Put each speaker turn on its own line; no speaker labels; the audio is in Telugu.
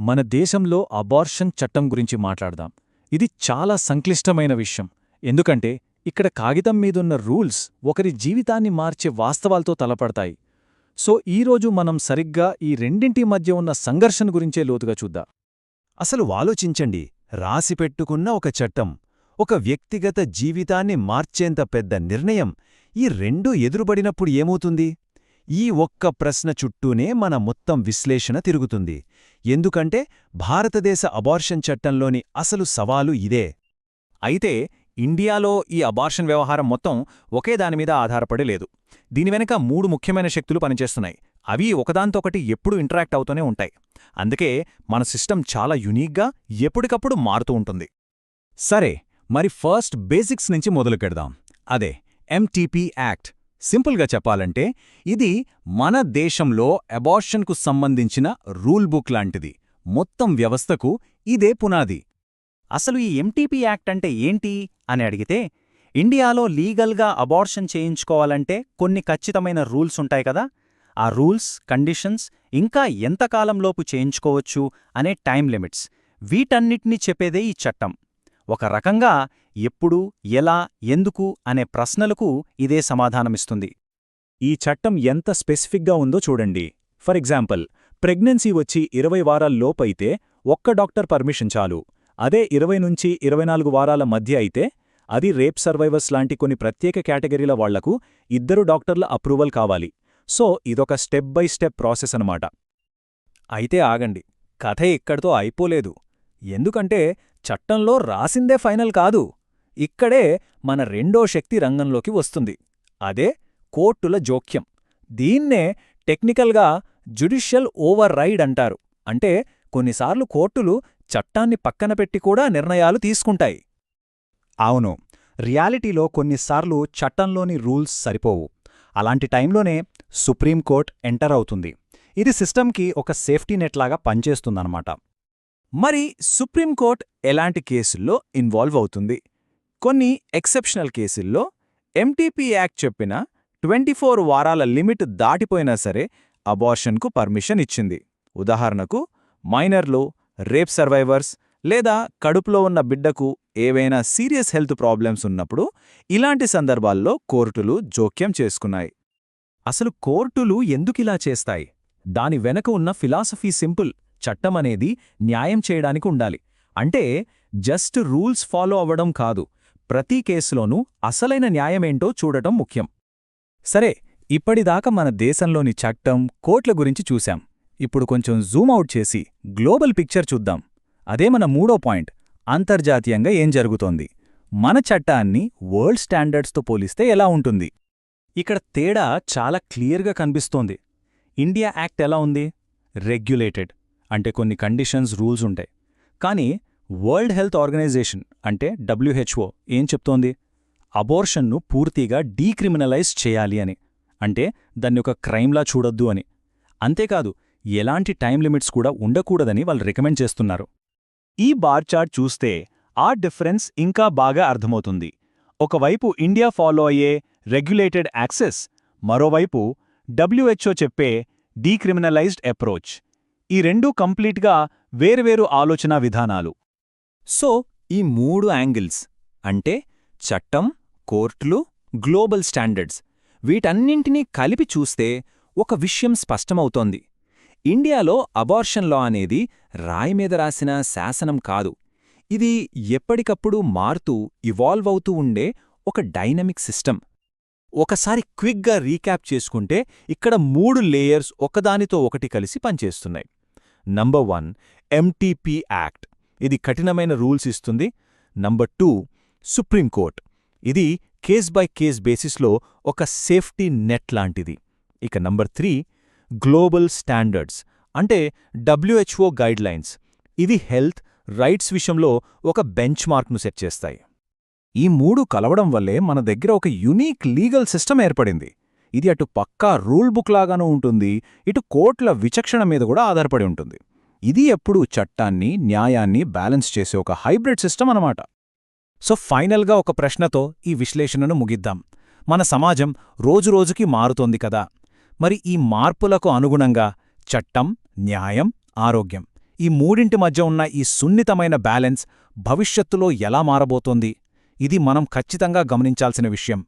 మన దేశంలో అబార్షన్ చట్టం గురించి మాట్లాడదాం. ఇది చాలా సంక్లిష్టమైన విషయం. ఎందుకంటే ఇక్కడ కాగితం మీదున్న రూల్స్ ఒకరి జీవితాన్ని మార్చే వాస్తవాలతో తలపడతాయి. సో ఈరోజు మనం సరిగ్గా ఈ రెండింటి మధ్య ఉన్న సంఘర్షణ గురించే లోతుగా చూద్దాం.
అసలు ఆలోచించండి. రాసిపెట్టుకున్న ఒక చట్టం ఒక వ్యక్తిగత జీవితాన్ని మార్చేంత పెద్ద నిర్ణయం ఈ రెండూ ఎదురుబడినప్పుడు ఏమవుతుంది? ఈ ఒక్క ప్రశ్న చుట్టూనే మన మొత్తం విశ్లేషణ తిరుగుతుంది. ఎందుకంటే భారతదేశ అబార్షన్ చట్టంలోని అసలు సవాలు ఇదే.
అయితే ఇండియాలో ఈ అబార్షన్ వ్యవహారం మొత్తం ఒకే దానిమీద ఆధారపడి లేదు. దీని వెనక మూడు ముఖ్యమైన శక్తులు పనిచేస్తున్నాయి. అవి ఒకదాంతొకటి ఎప్పుడూ ఇంటరాక్ట్ అవుతూనే ఉంటాయి. అందుకే మన సిస్టమ్ చాలా యునీక్గా ఎప్పటికప్పుడు మారుతూ ఉంటుంది. సరే మరి ఫస్ట్ బేసిక్స్ నుంచి మొదలుకెడదాం అదే ఎంటీపీ యాక్ట్ సింపుల్గా చెప్పాలంటే ఇది మన దేశంలో అబార్షన్కు సంబంధించిన రూల్ బుక్ లాంటిది. మొత్తం వ్యవస్థకు ఇదే పునాది.
అసలు ఈ ఎంటీపీ యాక్ట్ అంటే ఏంటి అని అడిగితే ఇండియాలో లీగల్గా అబార్షన్ చేయించుకోవాలంటే కొన్ని ఖచ్చితమైన రూల్స్ ఉంటాయి కదా. ఆ రూల్స్ కండిషన్స్ ఇంకా ఎంతకాలంలోపు చేయించుకోవచ్చు అనే టైం లిమిట్స్. వీటన్నిటినీ చెప్పేదే ఈ చట్టం. ఒక రకంగా ఎప్పుడు ఎలా ఎందుకు అనే ప్రశ్నలకు ఇదే సమాధానమిస్తుంది.
ఈ చట్టం ఎంత స్పెసిఫిక్గా ఉందో చూడండి. ఫర్ ఎగ్జాంపుల్ ప్రెగ్నెన్సీ వచ్చి ఇరవై వారాల్లోపైతే ఒక్క డాక్టర్ పర్మిషన్ చాలు. అదే ఇరవై నుంచి ఇరవై నాలుగు వారాల మధ్య అయితే అది రేప్ సర్వైవర్స్ లాంటి కొన్ని ప్రత్యేక కేటగిరీల వాళ్ళకు ఇద్దరు డాక్టర్ల అప్రూవల్ కావాలి. సో ఇదొక స్టెప్ బై స్టెప్ ప్రాసెస్ అనమాట అయితే ఆగండి. కథ ఇక్కడితో అయిపోలేదు. ఎందుకంటే చట్టంలో రాసిందే ఫైనల్ కాదు. ఇక్కడే మన రెండో శక్తి రంగంలోకి వస్తుంది. అదే కోర్టుల జోక్యం. దీన్నే టెక్నికల్గా జుడిషియల్ ఓవర్ రైడ్ అంటారు. అంటే కొన్నిసార్లు కోర్టులు చట్టాన్ని పక్కన పెట్టి కూడా నిర్ణయాలు తీసుకుంటాయి. అవును రియాలిటీలో కొన్నిసార్లు చట్టంలోని రూల్స్ సరిపోవు. అలాంటి టైంలోనే సుప్రీంకోర్ట్ ఎంటర్ అవుతుంది. ఇది సిస్టమ్కి ఒక సేఫ్టీ నెట్లాగా పనిచేస్తుందన్నమాట. మరి సుప్రీంకోర్ట్ ఎలాంటి కేసుల్లో ఇన్వాల్వ్ అవుతుంది? కొన్ని ఎక్సెప్షనల్ కేసుల్లో ఎంటీపీ యాక్ట్ చెప్పిన ట్వంటీ వారాల లిమిట్ దాటిపోయినా సరే అబార్షన్కు పర్మిషన్ ఇచ్చింది. ఉదాహరణకు మైనర్లు రేప్ సర్వైవర్స్ లేదా కడుపులో ఉన్న బిడ్డకు ఏవైనా సీరియస్ హెల్త్ ప్రాబ్లమ్స్ ఉన్నప్పుడు ఇలాంటి సందర్భాల్లో కోర్టులు జోక్యం చేసుకున్నాయి. అసలు కోర్టులు ఎందుకిలా చేస్తాయి? దాని వెనక ఉన్న ఫిలాసఫీ సింపుల్ చట్టమనేది న్యాయం చేయడానికి ఉండాలి. అంటే జస్ట్ రూల్స్ ఫాలో అవ్వడం కాదు. ప్రతి కేసులోనూ అసలైన న్యాయమేంటో చూడటం ముఖ్యం. సరే ఇప్పటిదాకా మన దేశంలోని చట్టం కోట్ల గురించి చూశాం. ఇప్పుడు కొంచెం జూమ్ అవుట్ చేసి గ్లోబల్ పిక్చర్ చూద్దాం. అదే మన మూడో పాయింట్ అంతర్జాతీయంగా ఏం జరుగుతోంది? మన చట్టాన్ని వరల్డ్ స్టాండర్డ్స్తో పోలిస్తే ఎలా ఉంటుంది? ఇక్కడ తేడా చాలా క్లియర్గా కనిపిస్తోంది. ఇండియా యాక్ట్ ఎలా ఉంది? రెగ్యులేటెడ్. అంటే కొన్ని కండిషన్స్ రూల్స్ ఉంటాయి. కానీ వరల్డ్ హెల్త్ ఆర్గనైజేషన్ అంటే డబ్ల్యూహెచ్ఓ ఏం చెప్తోంది? అబోర్షన్ను పూర్తిగా డీక్రిమినలైజ్ చేయాలి అని. అంటే దాన్ని ఒక క్రైమ్లా చూడొద్దు అని. అంతేకాదు ఎలాంటి టైం లిమిట్స్ కూడా ఉండకూడదని వాళ్ళు రికమెండ్ చేస్తున్నారు. ఈ బార్ చార్ట్ చూస్తే ఆ డిఫరెన్స్ ఇంకా బాగా అర్థమవుతుంది. ఒకవైపు ఇండియా ఫాలో అయ్యే రెగ్యులేటెడ్ యాక్సెస్ మరోవైపు డబ్ల్యూహెచ్ఓ చెప్పే డీక్రిమినలైజ్డ్ అప్రోచ్. ఈ రెండూ కంప్లీట్గా వేర్వేరు ఆలోచనా విధానాలు. సో ఈ మూడు యాంగిల్స్ అంటే చట్టం కోర్టులు గ్లోబల్ స్టాండర్డ్స్ వీటన్నింటినీ కలిపి చూస్తే ఒక విషయం స్పష్టమవుతోంది. ఇండియాలో అబార్షన్ లా అనేది రాయి మీద రాసిన శాసనం కాదు. ఇది ఎప్పటికప్పుడు మారుతూ ఇవాల్వ్ అవుతూ ఉండే ఒక డైనమిక్ సిస్టమ్. ఒకసారి క్విక్గా రీక్యాప్ చేసుకుంటే ఇక్కడ మూడు లేయర్స్ ఒకదానితో ఒకటి కలిసి పనిచేస్తున్నాయి. నంబర్ వన్ ఎంటీపీ యాక్ట్ ఇది కఠినమైన రూల్స్ ఇస్తుంది. నంబర్ టూ సుప్రీంకోర్ట్ ఇది కేస్ బై కేస్ బేసిస్లో ఒక సేఫ్టీ నెట్ లాంటిది. ఇక నంబర్ త్రీ గ్లోబల్ స్టాండర్డ్స్ అంటే డబ్ల్యూహెచ్ఓ గైడ్లైన్స్. ఇది హెల్త్ రైట్స్ విషయంలో ఒక బెంచ్ మార్క్ను సెట్ చేస్తాయి. ఈ మూడు కలవడం వల్లే మన దగ్గర ఒక యునీక్ లీగల్ సిస్టమ్ ఏర్పడింది. ఇది అటు పక్కా రూల్ బుక్ లాగానూ ఉంటుంది ఇటు కోర్టుల విచక్షణ మీద కూడా ఆధారపడి ఉంటుంది. ఇది ఎప్పుడూ చట్టాన్ని న్యాయాన్ని బ్యాలెన్స్ చేసే ఒక హైబ్రిడ్ సిస్టమ్ అనమాట సో ఫైనల్గా ఒక ప్రశ్నతో ఈ విశ్లేషణను ముగిద్దాం. మన సమాజం రోజురోజుకి మారుతోంది కదా. మరి ఈ మార్పులకు అనుగుణంగా చట్టం న్యాయం ఆరోగ్యం ఈ మూడింటి మధ్య ఉన్న ఈ సున్నితమైన బ్యాలెన్స్ భవిష్యత్తులో ఎలా మారబోతోంది? ఇది మనం ఖచ్చితంగా గమనించాల్సిన విషయం.